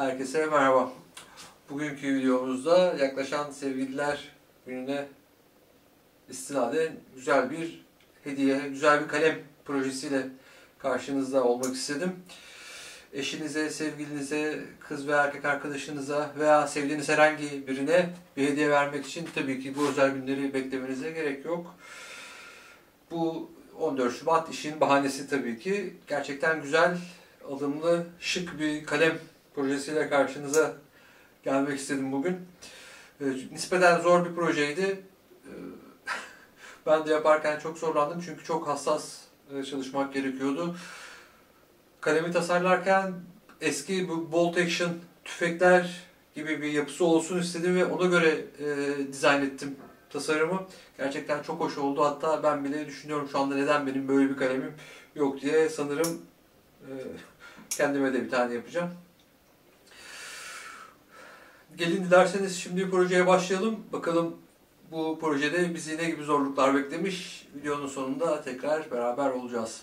Herkese merhaba. Bugünkü videomuzda yaklaşan sevgililer gününe istinaden güzel bir hediye, güzel bir kalem projesiyle karşınızda olmak istedim. Eşinize, sevgilinize, kız ve erkek arkadaşınıza veya sevdiğiniz herhangi birine bir hediye vermek için tabii ki bu özel günleri beklemenize gerek yok. Bu 14 Şubat işin bahanesi tabii ki. Gerçekten güzel, alımlı, şık bir kalem projesiyle karşınıza gelmek istedim bugün. Ee, Nispeten zor bir projeydi. Ee, Ben de yaparken çok zorlandım çünkü çok hassas e, çalışmak gerekiyordu. Kalemi tasarlarken eski bu bolt action tüfekler gibi bir yapısı olsun istedim ve ona göre e, dizayn ettim tasarımı. Gerçekten çok hoş oldu. Hatta ben bile düşünüyorum şu anda neden benim böyle bir kalemim yok diye sanırım e, kendime de bir tane yapacağım. Gelin dilerseniz şimdi projeye başlayalım. Bakalım bu projede bizi ne gibi zorluklar beklemiş. Videonun sonunda tekrar beraber olacağız.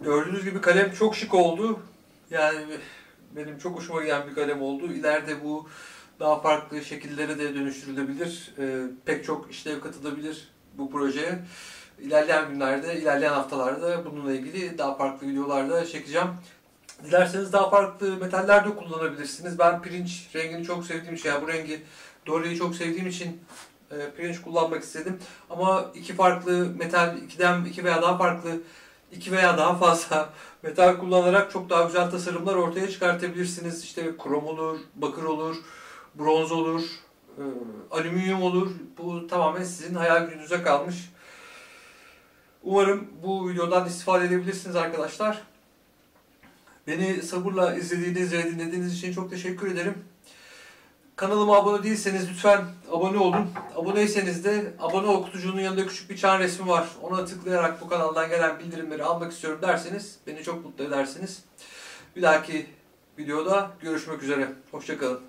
Gördüğünüz gibi kalem çok şık oldu. Yani benim çok hoşuma giden bir kalem oldu. İleride bu daha farklı şekillere de dönüştürülebilir. Ee, pek çok işlev katılabilir bu projeye. İlerleyen günlerde, ilerleyen haftalarda bununla ilgili daha farklı videolarda çekeceğim. Dilerseniz daha farklı metaller de kullanabilirsiniz. Ben pirinç rengini çok sevdiğim için, yani bu rengi Dorya'yı çok sevdiğim için e, pirinç kullanmak istedim. Ama iki farklı metal, ikiden iki veya daha farklı, iki veya daha fazla metal kullanarak çok daha güzel tasarımlar ortaya çıkartabilirsiniz. İşte krom olur, bakır olur, bronz olur, e, alüminyum olur. Bu tamamen sizin hayal gücünüze kalmış. Umarım bu videodan istifade edebilirsiniz arkadaşlar. Beni sabırla izlediğiniz ve dinlediğiniz için çok teşekkür ederim. Kanalıma abone değilseniz lütfen abone olun. Aboneyseniz de abone ol yanında küçük bir çan resmi var. Ona tıklayarak bu kanaldan gelen bildirimleri almak istiyorum derseniz beni çok mutlu edersiniz. Bir dahaki videoda görüşmek üzere. Hoşçakalın.